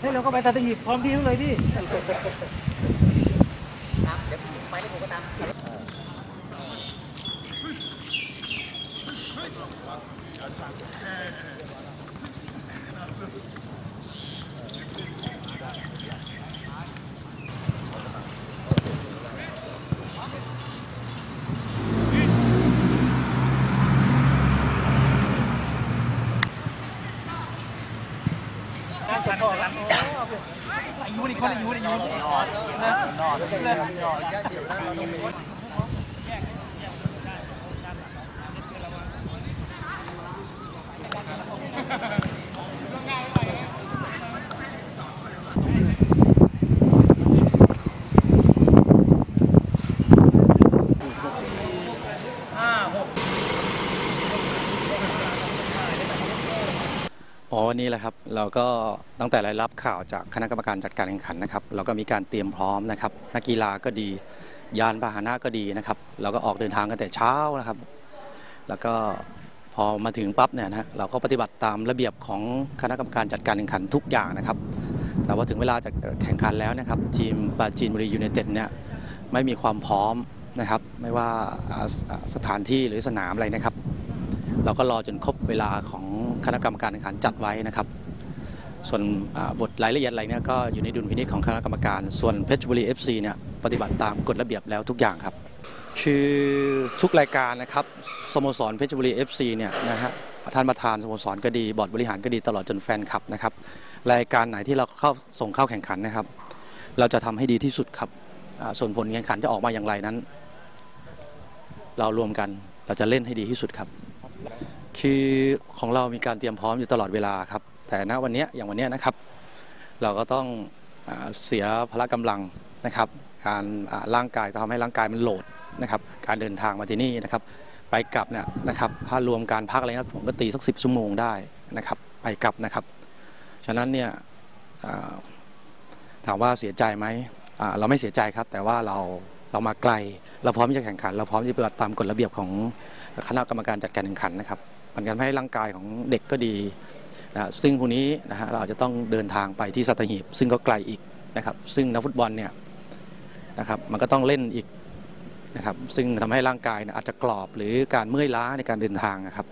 ให้เราก็ไปตัดหีบพร้อมที่ทุกเลยพี่การ สันก่อนละอายุนี่คนอายุอายุนอนนอนนอน อ๋อวันนี้แหละครับเราก็ตั้งแต่ได้รับข่าวจากคณะกรรมการจัดการแข่งขันนะครับ เราก็มีการเตรียมพร้อมนะครับ นักกีฬาก็ดี ยานพาหนะก็ดีนะครับเราก็ออกเดินทางกันแต่เช้านะครับ แล้วก็พอมาถึงปั๊บเนี่ยนะเราก็ปฏิบัติตามระเบียบของคณะกรรมการจัดการแข่งขันทุกอย่างนะครับ แต่ว่าถึงเวลาจะแข่งขันแล้วนะครับ ทีมปราจีนบุรียูไนเต็ดเนี่ยไม่มีความพร้อมนะครับ ไม่ว่าอ่าอ่าสถานที่หรือสนามอะไรนะครับ เราก็รอจนครบเวลาของคณะกรรมการแข่งขันจัดไว้นะครับ ส่วนบทรายละเอียดอะไรเนี่ยก็อยู่ในดุลพินิจของคณะกรรมการ ส่วนเพชรบุรี FC เนี่ยปฏิบัติตามกฎระเบียบแล้วทุกอย่างครับ คือทุกรายการนะครับสโมสรเพชรบุรี FC เนี่ยนะฮะท่านประธานสโมสรก็ดีบอร์ดบริหารก็ดีตลอดจนแฟนคลับนะครับรายการไหนที่เราเข้าส่งเข้าแข่งขันนะครับ เราจะทำให้ดีที่สุดครับส่วนผลแข่งขันจะออกมาอย่างไรนั้น เรารวมกันเราจะเล่นให้ดีที่สุดครับ คือของเรามีการเตรียมพร้อมอยู่ตลอดเวลาครับ แต่ณวันนี้อย่างวันนี้นะครับ เราก็ต้องเสียพละกำลังนะครับการร่างกายก็ทำให้ร่างกายมันโหลดนะครับ การเดินทางมาที่นี่นะครับ ไปกลับเนี่ยนะครับถ้ารวมการพักอะไรนะผมก็ตีสักสิบชั่วโมงได้นะครับ ไปกลับนะครับ ฉะนั้นเนี่ยถามว่าเสียใจไหมเราไม่เสียใจครับ แต่ว่าเรา เรามาไกล เราพร้อมที่จะแข่งขัน เราพร้อมที่จะปฏิบัติตามกฎระเบียบของคณะกรรมการจัดการแข่งขันนะครับมันการให้ร่างกายของเด็กก็ดีนะซึ่งพวกนี้นะฮะเราอาจจะต้องเดินทางไปที่สัตหีบ ซึ่งก็ไกลอีกนะครับซึ่งนักฟุตบอลเนี่ยนะครับมันก็ต้องเล่นอีกนะครับซึ่งทำให้ร่างกายเนี่ยอาจจะกรอบหรือการเมื่อยล้าในการเดินทางนะครับ